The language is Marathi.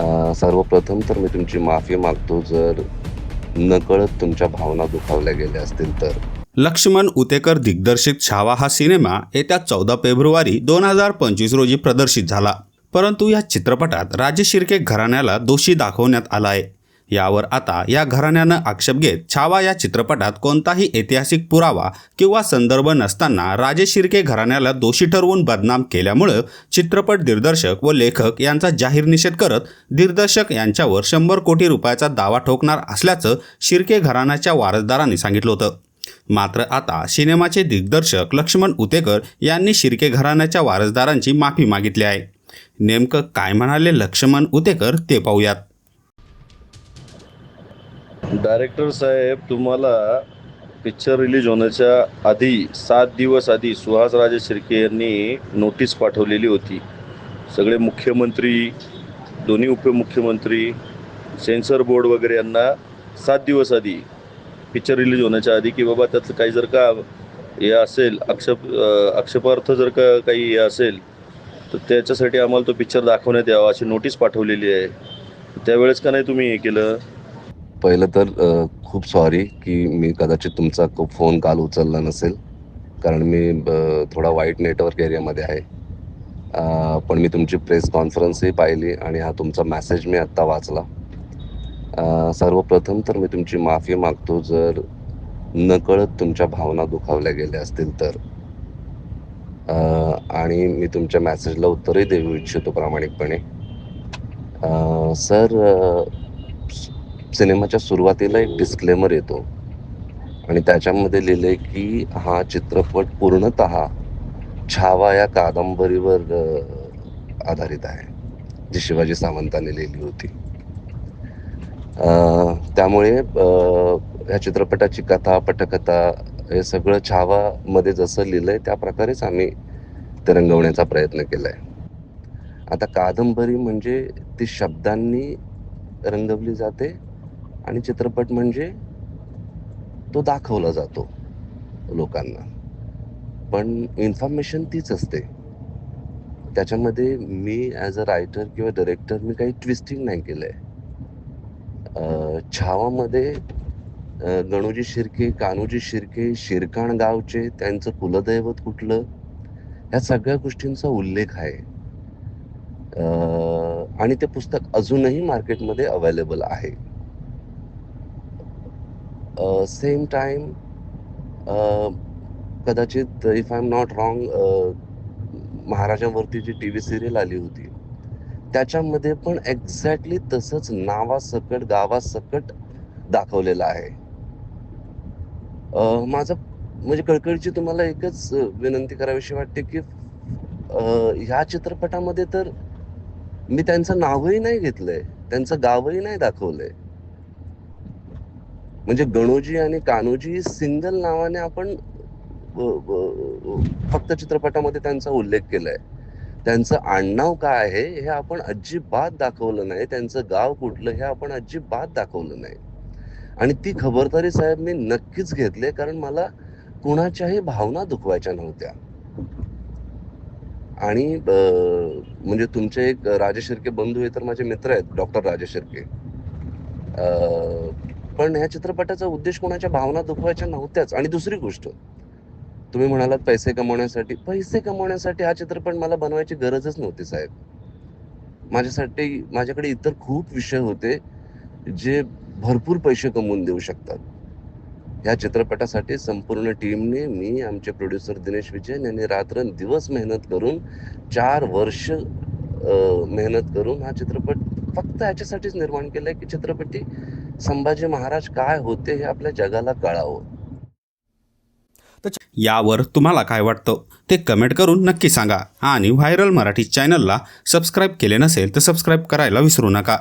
सर्वप्रथम तर मी तुमची माफी मागतो. जर नकळत तुमच्या भावना दुखावल्या गेल्या असतील तर. लक्ष्मण उतेकर दिग्दर्शित छावा हा सिनेमा येत्या चौदा फेब्रुवारी दोन हजार पंचवीस रोजी प्रदर्शित झाला. परंतु या चित्रपटात राजे शिर्के घराण्याला दोषी दाखवण्यात आला आहे. यावर आता या घराण्यानं आक्षेप घेत छावा या चित्रपटात कोणताही ऐतिहासिक पुरावा किंवा संदर्भ नसताना राजे शिर्के घराण्याला दोषी ठरवून बदनाम केल्यामुळं चित्रपट दिग्दर्शक व लेखक यांचा जाहीर निषेध करत दिग्दर्शक यांच्यावर शंभर कोटी रुपयाचा दावा ठोकणार असल्याचं शिर्के घराण्याच्या वारसदारांनी सांगितलं होतं. मात्र आता सिनेमाचे दिग्दर्शक लक्ष्मण उतेकर यांनी शिर्के घराण्याच्या वारसदारांची माफी मागितली आहे. नेमकं काय म्हणाले लक्ष्मण उतेकर ते पाहूयात. डायरेक्टर साहेब तुम्हाला पिक्चर रिलीज होण्याच्या आधी सात दिवस आधी सुहास राजे शिर्के यांनी नोटीस पाठवलेली होती. सगळे मुख्यमंत्री दोन्ही उपमुख्यमंत्री सेन्सर बोर्ड वगैरे यांना सात दिवस आधी पिक्चर रिलीज होण्याच्या आधी की बाबा त्यातलं काही जर का हे असेल आक्षेप आक्षेपार्थ जर का काही हे असेल तर त्याच्यासाठी आम्हाला तो पिक्चर दाखवण्यात यावा अशी नोटीस पाठवलेली आहे. त्यावेळेस का नाही तुम्ही हे केलं? पहिलं तर खूप सॉरी की मी कदाचित तुमचा खूप फोन काल उचलला नसेल. कारण मी थोडा वाईट नेटवर्क एरियामध्ये आहे. पण मी तुमची प्रेस कॉन्फरन्सही पाहिली आणि हा तुमचा मॅसेज मी आत्ता वाचला. सर्वप्रथम तर मी तुमची माफी मागतो जर नकळत तुमच्या भावना दुखावल्या गेल्या असतील तर. आणि मी तुमच्या मॅसेजला उत्तरही देऊ इच्छितो प्रामाणिकपणे. सर सिनेमाच्या सुरुवातीला एक डिस्क्लेमर येतो. आणि त्याच्यामध्ये लिहिलंय की हा चित्रपट पूर्णत छावा या कादंबरीवर आधारित आहे जी शिवाजी सावंतांनी लिहिली होती. त्यामुळे ह्या चित्रपटाची कथा पटकथा हे सगळं छावामध्ये जसं लिहिलंय त्या प्रकारेच आम्ही ते रंगवण्याचा प्रयत्न केलाय. आता कादंबरी म्हणजे ती शब्दांनी रंगवली जाते आणि चित्रपट म्हणजे तो दाखवला जातो लोकांना. पण इन्फॉर्मेशन तीच असते. त्याच्यामध्ये मी ॲज अ रायटर किंवा डायरेक्टर मी काही ट्विस्टिंग नाही केलं आहे छावामध्ये गणूजी शिर्के कान्होजी शिर्के शिरकाण गावचे त्यांचं कुलदैवत कुठलं ह्या सगळ्या गोष्टींचा उल्लेख आहे. आणि ते पुस्तक अजूनही मार्केटमध्ये अवेलेबल आहे. Uh, सेम टाईम uh, कदाचित if I am not wrong महाराजांवरती G T V serial आली होती त्याच्यामध्ये पण एक्झॅक्टली तसंच नावासकट गावासकट दाखवलेलं आहे. Uh, माझं म्हणजे कळकळीची तुम्हाला एकच विनंती करावीशी वाटते की ह्या चित्रपटामध्ये तर मी त्यांचं नावही नाही घेतलंय त्यांचं गावही नाही दाखवलंय. म्हणजे गणोजी आणि कान्होजी सिंगल नावाने आपण फक्त चित्रपटामध्ये त्यांचा उल्लेख केलाय. त्यांचं आडनाव काय आहे हे आपण अजिबात दाखवलं नाही. त्यांचं गाव कुठलं हे आपण अजिबात दाखवलं नाही. आणि ती खबरदारी साहेब मी नक्कीच घेतली कारण मला कुणाच्याही भावना दुखवायच्या नव्हत्या. आणि म्हणजे तुमचे एक राजे शिर्के बंधू हे तर माझे मित्र आहेत डॉक्टर राजे शिर्के. पण ह्या चित्रपटाचा उद्देश कोणाच्या भावना दुखवायच्या नव्हत्याच. आणि दुसरी गोष्ट तुम्ही म्हणालात पैसे कमवण्यासाठी. पैसे कमवण्यासाठी हा चित्रपट मला बनवायची गरजच नव्हती साहेब. माझ्यासाठी माझ्याकडे इतर खूप विषय होते जे भरपूर पैसे कमवून देऊ शकतात. या चित्रपटासाठी संपूर्ण टीमने मी आमचे प्रोड्युसर दिनेश विजयन यांनी रात्र दिवस मेहनत करून चार वर्ष मेहनत करून हा चित्रपट फक्त याच्यासाठीच निर्माण केलाय की चित्रपटी संभाजी महाराज काय होते हे आपल्या जगाला कळावं. यावर तुम्हाला काय वाटतं? ते कमेंट करून नक्की सांगा. आणि व्हायरल मराठी चॅनलला सबस्क्राईब केले नसेल तर सबस्क्राईब करायला विसरू नका.